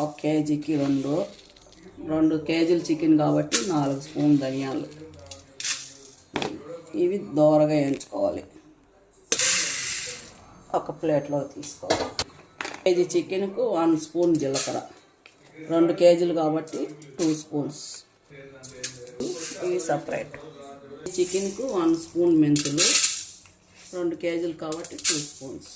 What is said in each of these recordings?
ఒక కేజీకి రెండు రెండు కేజీలు చికెన్ కాబట్టి నాలుగు స్పూన్ ధనియాలు. ఇవి దోరగా వేయించుకోవాలి ఒక ప్లేట్లో తీసుకోవాలి. కేజీ చికెన్కు వన్ స్పూన్ జీలకర్ర. రెండు కేజీలు కాబట్టి టూ స్పూన్స్. ఇవి సపరేట్. చికెన్కు వన్ స్పూన్ మెంతులు రెండు కేజీలు కాబట్టి టూ స్పూన్స్.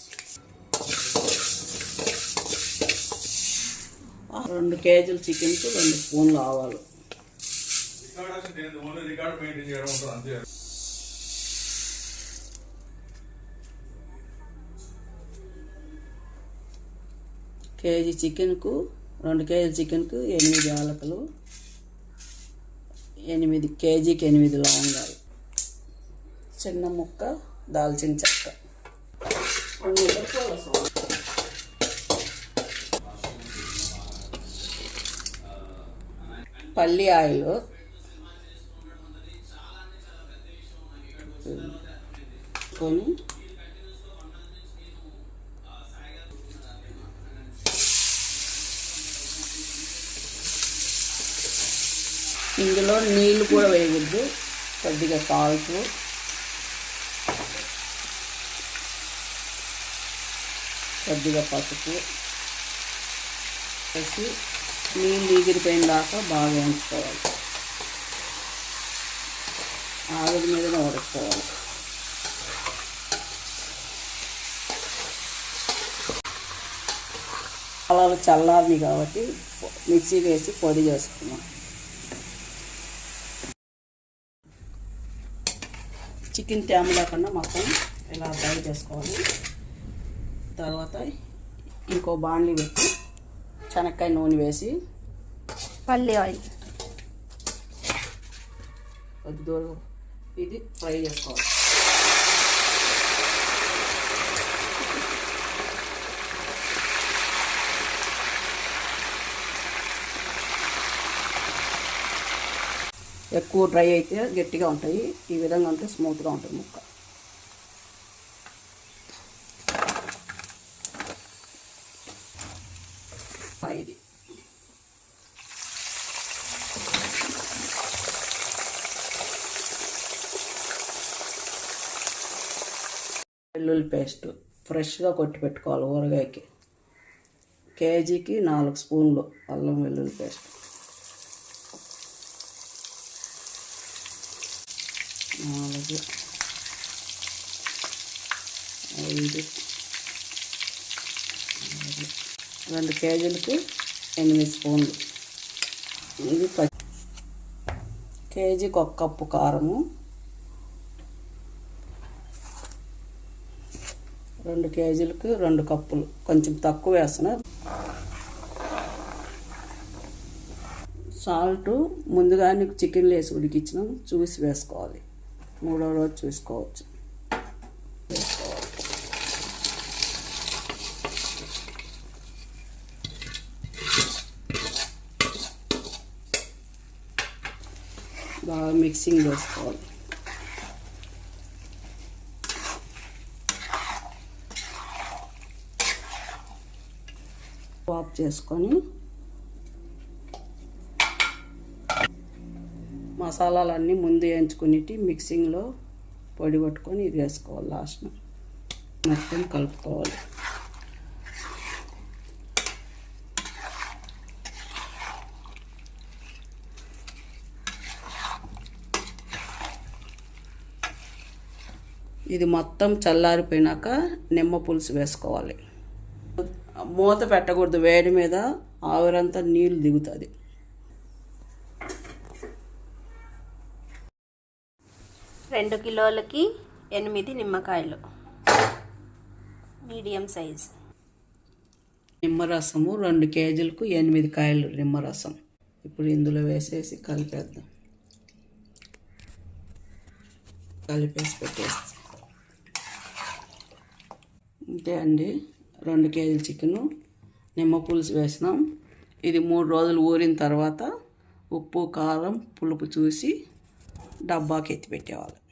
రెండు కేజీలు చికెన్కు రెండు స్పూన్లు ఆవాలు. కేజీ చికెన్కు రెండు కేజీల చికెన్కు ఎనిమిది యాలకులు ఎనిమిది కేజీకి ఎనిమిది లవంగాలు. చిన్న ముక్క దాల్చిన చెక్క. రెండు పల్లి ఆయిల్. కొని. ఇందులో నీళ్ళు కూడా వేయవద్దు కొద్దిగా సాల్ట్. కొద్దిగా పసుపు. వేసి నీళ్ళు ఎగిరిపోయిన దాకా బాగా వేయించుకోవాలి ఆవిరి మీదనే ఉడుకోవాలి అలా చల్లారిని కాబట్టి మిక్సీ వేసి పొడి చేసుకున్నాం. చికెన్ తేమ లేకుండా మొత్తం ఇలా ఫ్రై చేసుకోవాలి. తర్వాత ఇంకో బాండ్లీ పెట్టి శనక్కాయ నూనె వేసి పల్లి ఆయిల్. కొద్ది దూరం ఇది ఫ్రై చేసుకోవాలి. ఎక్కువ డ్రై అయితే గట్టిగా ఉంటాయి. ఈ విధంగా ఉంటే స్మూత్గా ఉంటుంది ముక్క. ఇది. వెల్లుల్లి పేస్ట్ ఫ్రెష్గా కొట్టి పెట్టుకోవాలి ఊరగాయకి. కేజీకి నాలుగు స్పూన్లు అల్లం వెల్లుల్లి పేస్ట్. నాలుగు ఐదు రెండు కేజీలకి ఎనిమిది స్పూన్లు. ఇది పచ్చి కేజీకి ఒక కప్పు కారము రెండు కేజీలకు రెండు కప్పులు. కొంచెం తక్కువ వేస్తున్నా. సాల్ట్ ముందుగానే చికెన్లు వేసి ఉడికించినాం. చూసి వేసుకోవాలి. మూడో రోజు చూసుకోవచ్చు వేసుకోవాలి. బాగా మిక్సింగ్ వేసుకోవాలి ఆఫ్ చేసుకొని మసాలాలన్నీ ముందు వేయించుకునేటి మిక్సింగ్లో పొడి పట్టుకొని ఇది వేసుకోవాలి లాస్ట్ మొత్తం కలుపుకోవాలి. ఇది మొత్తం చల్లారిపోయినాక నిమ్మ పులుసు వేసుకోవాలి. మూత పెట్టకూడదు వేడి మీద ఆవిరంతా నీళ్ళు దిగుతుంది. రెండు కిలోలకి ఎనిమిది నిమ్మకాయలు. Medium size. నిమ్మరసము రెండు కేజీలకు ఎనిమిది కాయలు నిమ్మరసం. ఇప్పుడు ఇందులో వేసేసి కలిపేద్దాం. కలిపేసి పెట్టేస్తాం. ఇంతే అండి. రెండు కేజీల చికెను. నిమ్మ పులుసు వేసినాం. ఇది మూడు రోజులు ఊరిన తర్వాత ఉప్పు కారం పులుపు చూసి డబ్బాకి ఎత్తి పెట్టేవాళ్ళు.